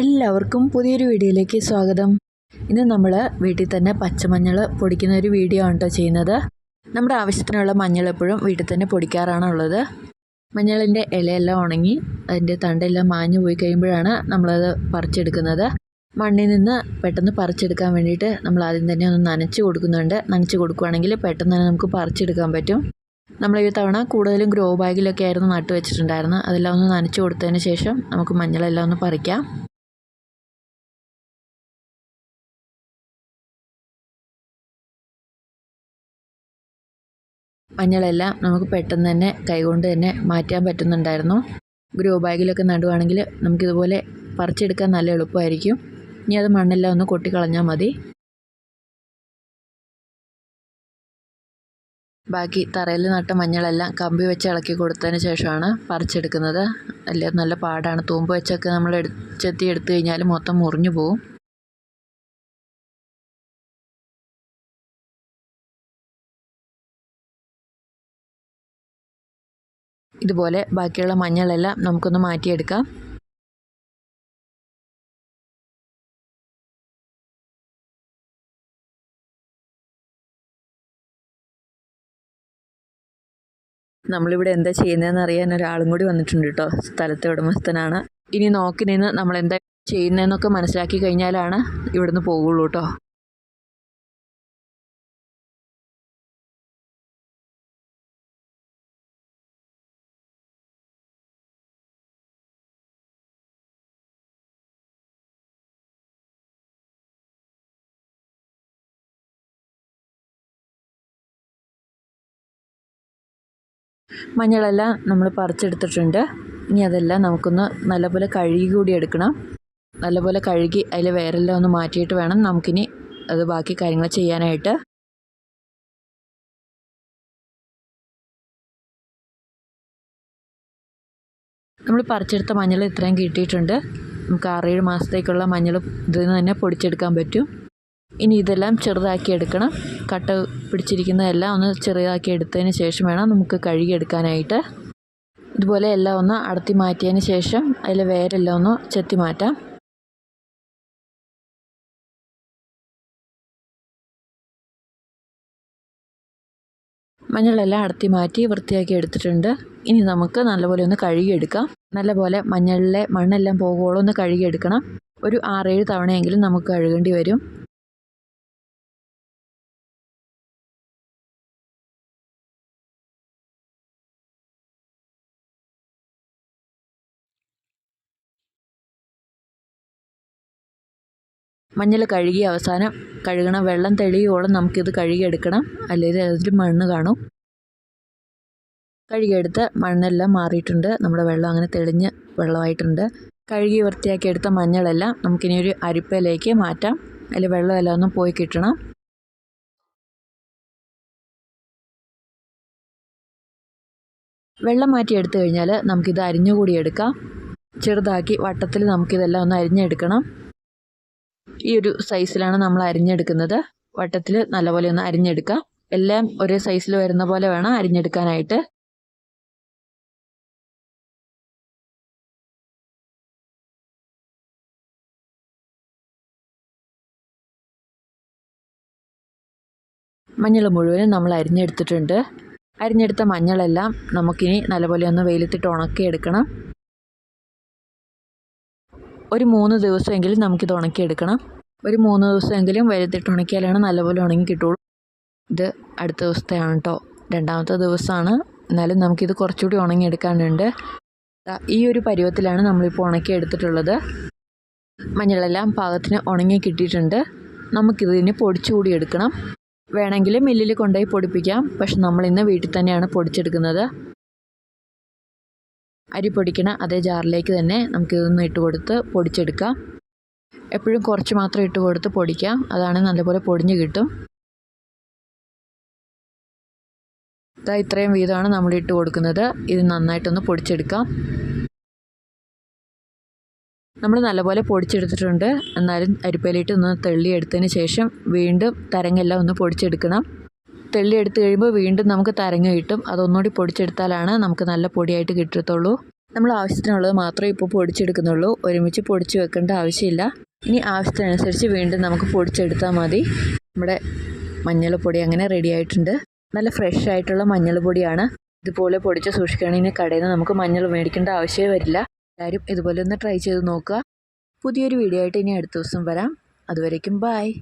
എല്ലാവർക്കും പുതിയൊരു വീഡിയോയിലേക്ക് സ്വാഗതം. ഇന്ന് നമ്മൾ വീട്ടിൽ തന്നെ പച്ചമഞ്ഞൾ പൊടിക്കുന്ന ഒരു വീഡിയോ ആണ് കേട്ടോ ചെയ്യുന്നത്. നമ്മുടെ ആവശ്യത്തിനുള്ള മഞ്ഞൾ എപ്പോഴും വീട്ടിൽ തന്നെ പൊടിക്കാറാണുള്ളത് മഞ്ഞളിന്റെ ഇലയെല്ലാം ഉണങ്ങി അതിന്റെ തണ്ടെല്ലാം മാഞ്ഞു പോയി കഴിയുമ്പോഴാണ് നമ്മളത് പറിച്ചെടുക്കുന്നത്. മണ്ണിൽ നിന്ന് പെട്ടെന്ന് പറിച്ചെടുക്കാൻ വേണ്ടിയിട്ട് നമ്മൾ ആദ്യം തന്നെ ഒന്ന് നനച്ച് കൊടുക്കുന്നുണ്ട്. നനച്ച് കൊടുക്കുകയാണെങ്കിൽ പെട്ടെന്ന് തന്നെ നമുക്ക് പറിച്ചെടുക്കാൻ പറ്റും. നമ്മൾ ഈ തവണ കൂടുതലും ഗ്രോ ബാഗിലൊക്കെ ആയിരുന്നു നട്ടു വെച്ചിട്ടുണ്ടായിരുന്നത്. അതെല്ലാം ഒന്ന് നനച്ച് കൊടുത്തതിന് ശേഷം നമുക്ക് മഞ്ഞളെല്ലാം ഒന്ന് പറിക്കാം. മഞ്ഞളെല്ലാം നമുക്ക് പെട്ടെന്ന് തന്നെ കൈകൊണ്ട് തന്നെ മാറ്റാൻ പറ്റുന്നുണ്ടായിരുന്നു. ഗ്രോ ബാഗിലൊക്കെ നടുവാണെങ്കിൽ നമുക്കിതുപോലെ പറിച്ചെടുക്കാൻ നല്ല എളുപ്പമായിരിക്കും. ഇനി അത് മണ്ണെല്ലാം ഒന്ന് കൊട്ടിക്കളഞ്ഞാൽ മതി. ബാക്കി തറയിൽ നട്ട മഞ്ഞളെല്ലാം കമ്പി വെച്ച് ഇളക്കി കൊടുത്തതിന് ശേഷമാണ് പറിച്ചെടുക്കുന്നത്. അല്ല നല്ല പാടാണ്. തൂമ്പ് വെച്ചൊക്കെ നമ്മൾ ചെത്തി എടുത്തു കഴിഞ്ഞാൽ മൊത്തം മുറിഞ്ഞു പോകും ഇതുപോലെ ബാക്കിയുള്ള മഞ്ഞളെല്ലാം നമുക്കൊന്ന് മാറ്റിയെടുക്കാം. നമ്മളിവിടെ എന്താ ചെയ്യുന്നതെന്ന് അറിയാൻ ഒരാളും കൂടി വന്നിട്ടുണ്ട് കേട്ടോ. സ്ഥലത്തെ ഉടമസ്ഥനാണ്. ഇനി നോക്കി നിന്ന് നമ്മൾ എന്താ ചെയ്യുന്നതെന്നൊക്കെ മനസ്സിലാക്കി കഴിഞ്ഞാലാണ് ഇവിടുന്ന് പോകുള്ളൂ കേട്ടോ. മഞ്ഞളെല്ലാം നമ്മൾ പറിച്ചെടുത്തിട്ടുണ്ട്. ഇനി അതെല്ലാം നമുക്കൊന്ന് നല്ലപോലെ കഴുകി കൂടി എടുക്കണം. നല്ലപോലെ കഴുകി അതിൽ വേറെല്ലാം ഒന്ന് മാറ്റിയിട്ട് വേണം നമുക്കിനി അത് ബാക്കി കാര്യങ്ങൾ ചെയ്യാനായിട്ട്. നമ്മൾ പറിച്ചെടുത്ത മഞ്ഞൾ ഇത്രയും കിട്ടിയിട്ടുണ്ട്. നമുക്ക് ആറേഴ് മാസത്തേക്കുള്ള മഞ്ഞൾ ഇതിൽ നിന്ന് തന്നെ പൊടിച്ചെടുക്കാൻ പറ്റും. ഇനി ഇതെല്ലാം ചെറുതാക്കി എടുക്കണം. കട്ട പിടിച്ചിരിക്കുന്നതെല്ലാം ഒന്ന് ചെറുതാക്കി എടുത്തതിന് ശേഷം വേണം നമുക്ക് കഴുകിയെടുക്കാനായിട്ട് ഇതുപോലെ എല്ലാം ഒന്ന് അടത്തി മാറ്റിയതിന് ശേഷം അതിൽ വേരെല്ലാം ഒന്ന് ചെത്തി മാറ്റാം. മഞ്ഞളെല്ലാം അടത്തി മാറ്റി വൃത്തിയാക്കി എടുത്തിട്ടുണ്ട്. ഇനി നമുക്ക് നല്ലപോലെ ഒന്ന് കഴുകിയെടുക്കാം നല്ലപോലെ മഞ്ഞളിലെ മണ്ണെല്ലാം പോകുവോളം ഒന്ന് കഴുകിയെടുക്കണം ഒരു ആറേഴ് തവണയെങ്കിലും നമുക്ക് കഴുകേണ്ടി വരും. മഞ്ഞൾ കഴുകി അവസാനം കഴുകണ വെള്ളം തെളിയോളം നമുക്കിത് കഴുകിയെടുക്കണം. അല്ലെങ്കിൽ അതിൽ മണ്ണ് കാണും. കഴുകിയെടുത്ത് മണ്ണെല്ലാം മാറിയിട്ടുണ്ട്. നമ്മുടെ വെള്ളം അങ്ങനെ തെളിഞ്ഞ് വെള്ളമായിട്ടുണ്ട്. കഴുകി വൃത്തിയാക്കി എടുത്ത മഞ്ഞളെല്ലാം നമുക്കിനി ഒരു അരിപ്പയിലേക്ക് മാറ്റാം. അതിൽ വെള്ളമെല്ലാം ഒന്ന് പോയി കിട്ടണം. വെള്ളം മാറ്റി എടുത്തു കഴിഞ്ഞാൽ നമുക്കിത് അരിഞ്ഞുകൂടി എടുക്കാം. ചെറുതാക്കി വട്ടത്തിൽ നമുക്കിതെല്ലാം ഒന്ന് അരിഞ്ഞെടുക്കണം. ഈ ഒരു സൈസിലാണ് നമ്മൾ അരിഞ്ഞെടുക്കുന്നത്. വട്ടത്തിൽ നല്ലപോലെ ഒന്ന് അരിഞ്ഞെടുക്കാം. എല്ലാം ഒരേ സൈസിൽ വരുന്ന പോലെ വേണം അരിഞ്ഞെടുക്കാനായിട്ട്. മഞ്ഞൾ മുഴുവനും നമ്മൾ അരിഞ്ഞെടുത്തിട്ടുണ്ട്. അരിഞ്ഞെടുത്ത മഞ്ഞളെല്ലാം നമുക്കിനി നല്ലപോലെ ഒന്ന് വെയിലത്തിട്ട് ഉണക്കിയെടുക്കണം. ഒരു മൂന്ന് ദിവസമെങ്കിലും നമുക്കിത് ഉണക്കിയെടുക്കണം. ഒരു മൂന്ന് ദിവസമെങ്കിലും വെയിലത്തിട്ട് ഉണക്കിയാലാണ് നല്ലപോലെ ഉണങ്ങി കിട്ടുള്ളൂ. ഇത് അടുത്ത ദിവസത്തെയാണ് കേട്ടോ രണ്ടാമത്തെ ദിവസമാണ്. എന്നാലും നമുക്കിത് കുറച്ചുകൂടി ഉണങ്ങിയെടുക്കാനുണ്ട്. ഈ ഒരു പരുവത്തിലാണ് നമ്മളിപ്പോൾ ഉണക്കി എടുത്തിട്ടുള്ളത് മഞ്ഞളെല്ലാം പാകത്തിന് ഉണങ്ങി കിട്ടിയിട്ടുണ്ട്. നമുക്കിതിന് പൊടിച്ചുകൂടി എടുക്കണം. വേണമെങ്കിൽ മില്ലിൽ കൊണ്ടുപോയി പൊടിപ്പിക്കാം. പക്ഷെ നമ്മളിന്ന് വീട്ടിൽ തന്നെയാണ് പൊടിച്ചെടുക്കുന്നത്. അരി പൊടിക്കണ അതേ ജാറിലേക്ക് തന്നെ നമുക്ക് ഇതൊന്ന് ഇട്ട് കൊടുത്ത് പൊടിച്ചെടുക്കാം. എപ്പോഴും കുറച്ച് മാത്രം ഇട്ട് കൊടുത്ത് പൊടിക്കാം. അതാണ് നല്ലപോലെ പൊടിഞ്ഞ് കിട്ടും. ഇതാ ഇത്രയും വീതമാണ് നമ്മൾ ഇട്ട് കൊടുക്കുന്നത്. ഇത് നന്നായിട്ടൊന്ന് പൊടിച്ചെടുക്കാം. നമ്മൾ നല്ലപോലെ പൊടിച്ചെടുത്തിട്ടുണ്ട്. എന്നാലും അരിപ്പയിലിട്ട് ഒന്ന് തെള്ളിയെടുത്തതിന് ശേഷം വീണ്ടും തരങ്ങെല്ലാം ഒന്ന് പൊടിച്ചെടുക്കണം. തെള്ളിയെടുത്ത് കഴിയുമ്പോൾ വീണ്ടും നമുക്ക് തരങ്ങ കിട്ടും. അതൊന്നുകൂടി പൊടിച്ചെടുത്താലാണ് നമുക്ക് നല്ല പൊടിയായിട്ട് കിട്ടത്തുള്ളൂ. നമ്മൾ ആവശ്യത്തിനുള്ളത് മാത്രമേ ഇപ്പോൾ പൊടിച്ചെടുക്കുന്നുള്ളൂ. ഒരുമിച്ച് പൊടിച്ച് വെക്കേണ്ട ആവശ്യമില്ല. ഇനി ആവശ്യത്തിനനുസരിച്ച് വീണ്ടും നമുക്ക് പൊടിച്ചെടുത്താൽ മതി. നമ്മുടെ മഞ്ഞൾപ്പൊടി അങ്ങനെ റെഡി ആയിട്ടുണ്ട്. നല്ല ഫ്രഷ് ആയിട്ടുള്ള മഞ്ഞൾപ്പൊടിയാണ്. ഇതുപോലെ പൊടിച്ച് സൂക്ഷിക്കുകയാണെങ്കിൽ കടയിൽ നിന്ന് നമുക്ക് മഞ്ഞൾ മേടിക്കേണ്ട ആവശ്യമേ വരില്ല. എല്ലാവരും ഇതുപോലെ ഒന്ന് ട്രൈ ചെയ്ത് നോക്കുക. പുതിയൊരു വീഡിയോ ആയിട്ട് ഇനി അടുത്ത ദിവസം വരാം. അതുവരേക്കും ബായ്